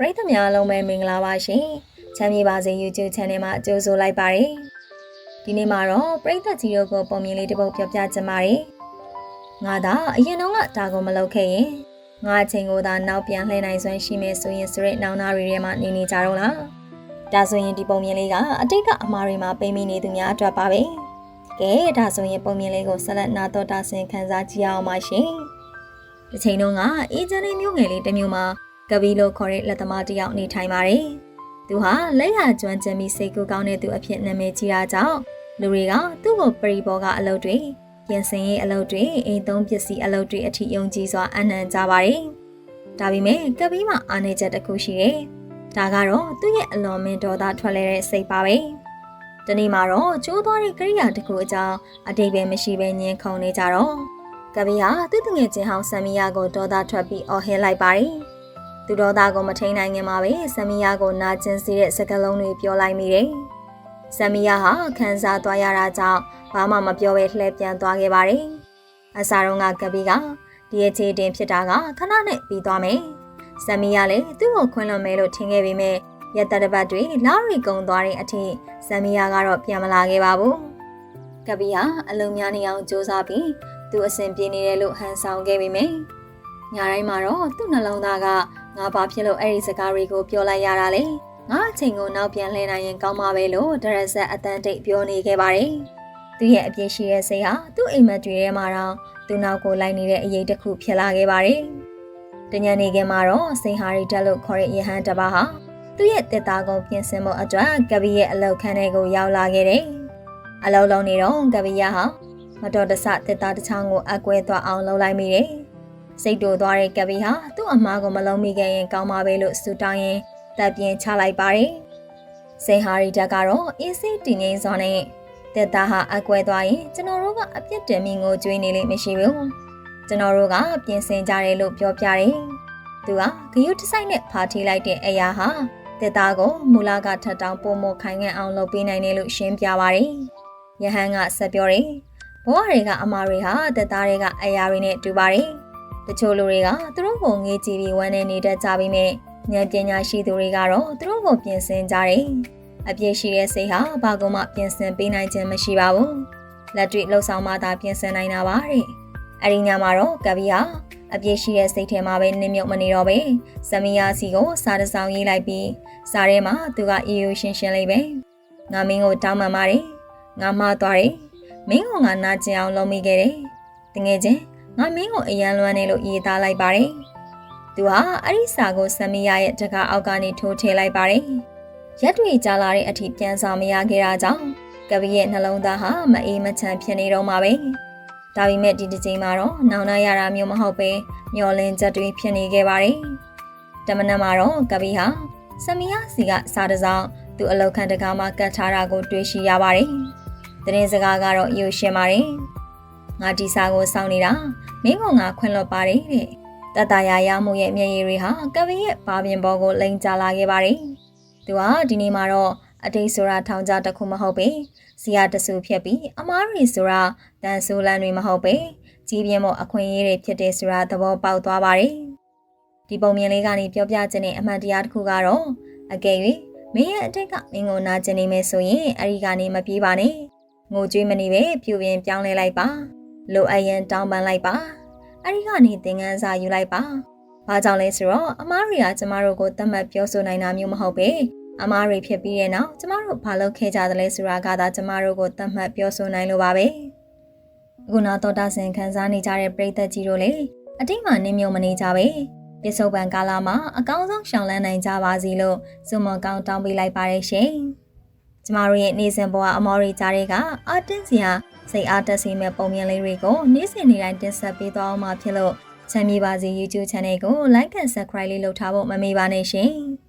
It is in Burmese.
ပရိသတ်များအားလုံးပဲမင်္ဂလာပါရှင်ချမ်းမြေပါစေ YouTube Channel မှာကြိုဆိုလိုက်ပါတယ်ဒီနေ့မှာတော့ပရိသတ်ကြီးတို့ကိုပုံမြင်လေးတစ်ပုဒ်ပြောပြချင်ပါတယ်ငါသာအရင်တော့ကဒါကိုမလုပ်ခဲ့ရင်ငါအချိန်ကိုသာနောက်ပြန်လှည့်နိုင်စွမ်းရှိမယ်ဆိုရင်ဆိုရဲနောင်နာရီထဲမှာနေနေကြတော့လားဒါဆိုရင်ဒီပုံမြင်လေးကအတိတ်ကအမှားတွေမှာပိတ်မိနေသူများအတွက်ပါပဲကဲဒါဆိုရင်ပုံမြင်လေးကိုဆက်လက်နာတော်တာဆင်ခန်းစားကြည့်အောင်ပါရှင်ဒီချိန်တုန်းကအေဂျင့်လေးမျိုးငယ်လေးတစ်မျိုးမှာ ကပီလို့ခေါ်တဲ့လက်သမားတစ်ယောက်နေထိုင်ပါတယ်။သူဟာလက်ရကျွမ်းကျင်ပြီးစိတ်ကူးကောင်းတဲ့သူအဖြစ်နာမည်ကြီးတာကြောင့်လူတွေကသူ့ကိုပရိဘောကအလုပ်တွေပြင်ဆင်ရေးအလုပ်တွေအိမ်သုံးပစ္စည်းအလုပ်တွေအထိယုံကြည်စွာအနံ့ကြပါတယ်။ဒါပေမဲ့ကပီမှာအားနေချက်တစ်ခုရှိတယ်။ဒါကတော့သူ့ရဲ့အလွန်မင်းဒေါသထွက်လဲတဲ့စိတ်ပါပဲ။ဒီနေ့မှာတော့ကျိုးသွားတဲ့ကိရိယာတစ်ခုအကြောင်းအတိတ်ပဲမရှိပဲညင်ခုန်နေကြတော့ကပီဟာသူ့တငယ်ချင်းဟောင်းဆမ်မီယာကိုဒေါသထွက်ပြီးအော်ဟစ်လိုက်ပါတယ်။ သူတော်သားကိုမထိန်နိုင်ခင်မှာပဲဆမီယာကိုနာကျင်စေတဲ့စကားလုံးတွေပြောလိုက်မိတယ်။ဆမီယာဟာခံစားသွားရတာကြောင့်ဘာမှမပြောဘဲလှည့်ပြန်သွားခဲ့ပါတယ်။အစားတော့ကကပီကဒီအခြေတင်ဖြစ်တာကခဏနဲ့ပြီးသွားမယ်။ဆမီယာလည်းသူ့ကိုခွင့်လွှတ်မယ်လို့ထင်ခဲ့ပေမဲ့ရတတပတ်တွေလာရီကုံသွားတဲ့အထိဆမီယာကတော့ပြန်မလာခဲ့ပါဘူး။ကပီဟာအလုံးများနေအောင်စူးစမ်းပြီးသူအဆင်ပြေနေတယ်လို့ဟန်ဆောင်ခဲ့ပေမဲ့ ညတိုင်းမှာတော့သူ့နှလုံးသားကငါဘာဖြစ်လို့အဲ့ဒီစကားတွေကိုပြောလိုက်ရတာလဲငါအချိန်ကိုနောက်ပြန်လှည့်နိုင်ရင်ကောင်းမှာပဲလို့ဒရက်ဆက်အတန်တိတ်ပြောနေခဲ့ပါတယ်သူရဲ့အပြစ်ရှိတဲ့စိတ်ဟာသူ့အိမ်မက်တွေထဲမှာတော့သူ့နောက်ကိုလိုက်နေတဲ့အရေးတစ်ခုဖြစ်လာခဲ့ပါတယ်တညနေခင်းမှာတော့စိန်ဟာရီတက်လို့ခေါ်တဲ့ယဟန်တပါဟာသူ့ရဲ့တက်သားကိုပြင်ဆင်ဖို့အတွက်ကပီရဲ့အလောက်ခန်းထဲကိုရောက်လာခဲ့တယ်အလောက်လုံးနေတော့ကပီယာဟာမတော်တဆတက်သားတစ်ချောင်းကိုအကွဲသွားအောင်လှုပ်လိုက်မိတယ် စိတ်တူသွားတဲ့ကပီဟာသူ့အမားကိုမလုံးမိခဲ့ရင်ကောင်းပါပဲလို့စူတောင်းရင်တပ်ပြင်းချလိုက်ပါတယ်။စိန်ဟာရီတက်ကတော့အေးစိတ်တည်ငြိမ်စွာနဲ့တက်သားဟာအကွဲသွားရင်ကျွန်တော်တို့ကအပြစ်တင်မိငိုကြွေးနေလိမ့်မရှိဘူး။ကျွန်တော်တို့ကပြင်ဆင်ကြတယ်လို့ပြောပြတယ်။သူကဂယုတဆိုင်နဲ့ဖာထိလိုက်တဲ့အရာဟာတက်သားကိုမူလာကထပ်တောင်းပုံမခိုင်ငံအောင်လုပ်ပေးနိုင်တယ်လို့ရှင်းပြပါတယ်။ယဟန်ကဆက်ပြောတယ်။ဘဝတွေကအမားတွေဟာတက်သားတွေကအရာတွေနဲ့တူပါတယ်။ တချို့လူတွေကသူတို့ကိုငေးကြည့်ပြီးဝမ်းနေနေတတ်ကြပြီးမြဉာဏ်ပညာရှိသူတွေကတော့သူတို့ကိုပြင်ဆင်ကြတယ်။အပြည့်ရှိတဲ့စိတ်ဟာဘာကမှပြင်ဆင်ပေးနိုင်ခြင်းမရှိပါဘူး။လက်တွေ့လှုပ်ဆောင်မှသာပြင်ဆင်နိုင်တာပါတဲ့။အဲဒီညမှာတော့ကပီဟာအပြည့်ရှိတဲ့စိတ်ထဲမှာပဲနင်းမြုပ်မနေတော့ပဲဇမီယာစီကိုစားတစောင်းရေးလိုက်ပြီးစားထဲမှာသူကအေးရိုးရှင်းရှင်းလေးပဲ။ငါမင်းကိုတောင်းပန်ပါတယ်။ငါမှားသွားတယ်။မင်းကငါနာကျင်အောင်လုပ်မိခဲ့တယ်။တငယ်ချင်း ငါမင်းကိုအယံလွမ်းနေလို့ရေးသားလိုက်ပါတယ်။သူဟာအဲ့ဒီစာကိုဆမီယာရဲ့တကားအောက်ကနေထိုးထည့်လိုက်ပါတယ်။ရက်တွေကြာလာတဲ့အထိပြန်ဆောင်မရခဲ့တာကြောင့်ကပီရဲ့နှလုံးသားဟာမအေးမချမ်းဖြစ်နေတော့မှာပဲ။ဒါပေမဲ့ဒီတစ်ချိန်မှာတော့နောင်နာရတာမျိုးမဟုတ်ပဲမျောလင်းချက်တွေဖြစ်နေခဲ့ပါတယ်။တမနက်မှာတော့ကပီဟာဆမီယာစီကစာတစောင်းသူ့အလောက်ခံတကားမှာကတ်ထားတာကိုတွေ့ရှိရပါတယ်။တရင်စကားကတော့ယူရှင်းပါတယ်။ ငါဒီစာကိုစောင့်နေတာမင်းကငါခွင့်လွတ်ပါတယ်တဲ့တတရာရမှုရဲ့မျက်ရည်တွေဟာကပီရဲ့ဘာပြင်ပေါ်ကိုလိန်ကြလာခဲ့ပါတယ်သူကဒီနေ့မှာတော့အတိတ်ဆိုတာထောင်ကြတစ်ခုမဟုတ်ပဲစီယာတဆူဖြက်ပြီးအမားရီဆိုတာတန်ဆူလန်တွေမဟုတ်ပဲကြီးပြင်းမို့အခွင့်အရေးတွေဖြစ်တဲ့ဆိုတာသဘောပေါက်သွားပါတယ်ဒီပုံမြင်လေးကနေပြောပြခြင်းနဲ့အမှန်တရားတစ်ခုကတော့အကယ်၍မင်းရဲ့အတိတ်ကမင်းကိုနာကျင်နေမယ်ဆိုရင်အဲ့ဒီကနေမပြေးပါနဲ့ငိုကြွေးမနေပဲပြူပြင်းပြောင်းလဲလိုက်ပါ လိုအပ်ရင်တောင်းပန်လိုက်ပါအဲ့ဒီကနေသင်ခန်းစာယူလိုက်ပါဘာကြောင့်လဲဆိုတော့အမားတွေကကျမတို့ကိုသတ်မှတ်ပြောဆိုနိုင်တာမျိုးမဟုတ်ပဲအမားတွေဖြစ်ပြီးတဲ့နောက်ကျမတို့ဘာလုပ်ခဲ့ကြသလဲဆိုတာကသာကျမတို့ကိုသတ်မှတ်ပြောဆိုနိုင်လို့ပါပဲအခုနောက်တော့တဆင်ခန်းစားနေကြတဲ့ပရိသတ်ကြီးတို့လေအတိတ်မှာနင်းမြုံမနေကြပဲပြစ္ဆုတ်ပံကာလာမှာအကောင်းဆုံးရှောင်လန်းနိုင်ကြပါစီလို့ဇုံမကောင်းတောင်းပေးလိုက်ပါတယ်ရှင်ကျမတို့ရဲ့နေ့စဉ်ဘဝအမော်ရီကြားတွေကအတင်းစရာ စိတ်အားတက်စေမဲ့ပုံမြင်လေးတွေကိုနေ့စဉ်နေ့တိုင်းတင်ဆက်ပေးသွားအောင်မှာဖြစ်လို့ချမ်းမြေပါစေ YouTube Channel ကို Like and Subscribe လေးလုပ်ထားဖို့မမေ့ပါနဲ့ရှင်။